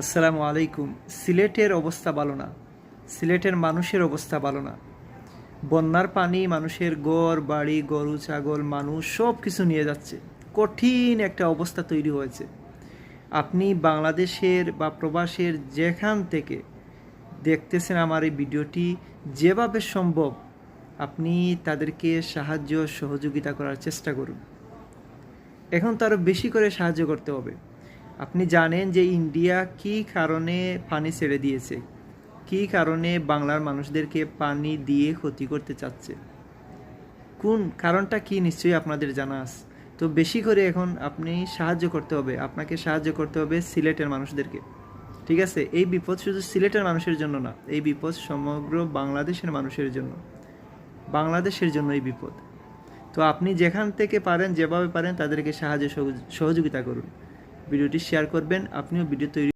আসসালামু আলাইকুম। সিলেটের অবস্থা ভালো না। সিলেটের মানুষের অবস্থা ভালো না। বন্যার পানি মানুষের গড় বাড়ি, গরু, ছাগল, মানুষ সব কিছু নিয়ে যাচ্ছে। কঠিন একটা অবস্থা তৈরি হয়েছে। আপনি বাংলাদেশের বা প্রবাসের যেখান থেকে দেখতেছেন আমার এই ভিডিওটি, যেভাবে সম্ভব আপনি তাদেরকে সাহায্য, সহযোগিতা করার চেষ্টা করুন। এখন তো আরও বেশি করে সাহায্য করতে হবে। আপনি জানেন যে ইন্ডিয়া কি কারণে পানি ছেড়ে দিয়েছে? কি কারণে বাংলার মানুষদেরকে পানি দিয়ে ক্ষতি করতে চাচ্ছে? কোন কারণটা কি নিশ্চয়ই আপনাদের জানা আছে? তো বেশি করে এখন আপনি সাহায্য করতে হবে। আপনাকে সাহায্য করতে হবে সিলেটের মানুষদেরকে। ঠিক আছে? এই বিপদ শুধু সিলেটের মানুষের জন্য না, এই বিপদ সমগ্র বাংলাদেশের মানুষের জন্য। বাংলাদেশের জন্য এই বিপদ। তো আপনি যেখান থেকে পারেন, যেভাবে পারেন, তাদেরকে সাহায্য সহযোগিতা করুন। ভিডিওটি শেয়ার করবেন আপনিও ভিডিও তৈরি